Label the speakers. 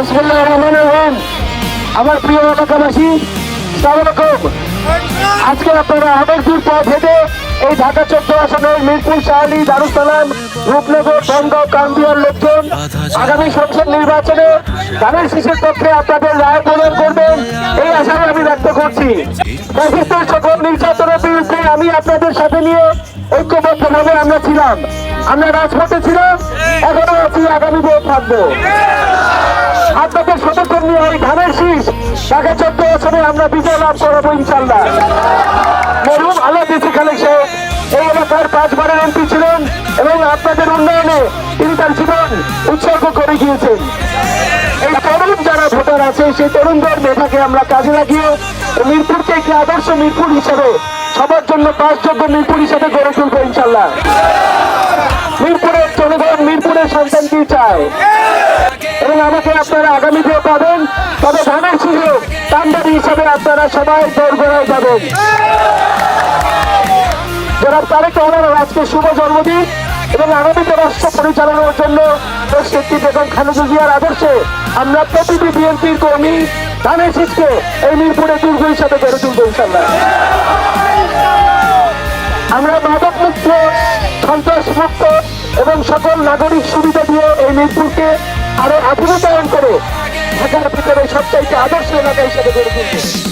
Speaker 1: বিসমুল্লাহ রহমান রহিম আমার প্রিয় এলাকাবাসী, সালামালাইকুম। আজকে আপনারা অনেক দূর পথ হেঁটে এই ঢাকা চোদ্দ আসনের মিরপুর, শাহালি, দারুসালাম, রূপনগর বনগাঁও কান্দিয়ার লোকজন আগামী সংসদ নির্বাচনে ধানের শীষের পক্ষে আপনাদের রায় প্রদান করবেন এই আশায় আমি ব্যক্ত করছি। পাকিস্তান সকল নির্যাতনের বিরুদ্ধে আমি আপনাদের সাথে নিয়ে ঐক্যবদ্ধভাবে আমরা ছিলাম। আমরা রাজপথে ছিলাম, এখনও আছি আগামীতেও থাকব। আপনাদের সমর্থন নিয়ে ওই ধানের শীষ। ঢাকা চোদ্দ আসনে আমরা বিজয় লাভ করাবো ইনশাল্লাহ মরহুম আল্লাহ দিসি খালেক সাহেব। এই এলাকার পাঁচবারের এমপি ছিলেন এবং আপনাদের উন্নয়নে তিনি তার জীবন উৎসর্গ করে গিয়েছেন। এই তরুণ যারা ভোটার আছে, সেই তরুণদের মেধাকে আমরা কাজে লাগিয়ে মিরপুরকে একটি আদর্শ মিরপুর হিসেবে, সবার জন্য পাঁচযোগ্য মিরপুর হিসেবে গড়ে তুলবো ইনশাল্লাহ মিরপুরের জনগণ মিরপুরের সন্তানকেই চায়। এবং আমাকে আপনারা আগামীতেও পাবেন। তবে ধানের সুযোগ কান্দারি হিসাবে আপনারা সবাই দোরগোড়ায় যাবেন। যারা তারেক রহমানের আজকে শুভ জন্মদিন এবং আগামীতে রাষ্ট্র পরিচালনার জন্য নেত্রী বেগম জিয়ার আদর্শে আমরা প্রতিটি বিএনপির কর্মী, ধানের শীষকে এই মিরপুরে দুর্গ হিসাবে গড়ে তুলবো ইনশাল্লাহ আমরা মাদক মুক্ত সন্ত্রাস মুক্ত এবং সকল নাগরিক সুবিধা দিয়ে এই মিরপুরকে আরও আধুনিকায়ন করে। ঢাকার ভিতরে সবচাইতে আদর্শ এলাকা হিসেবে গড়ে তুলবো।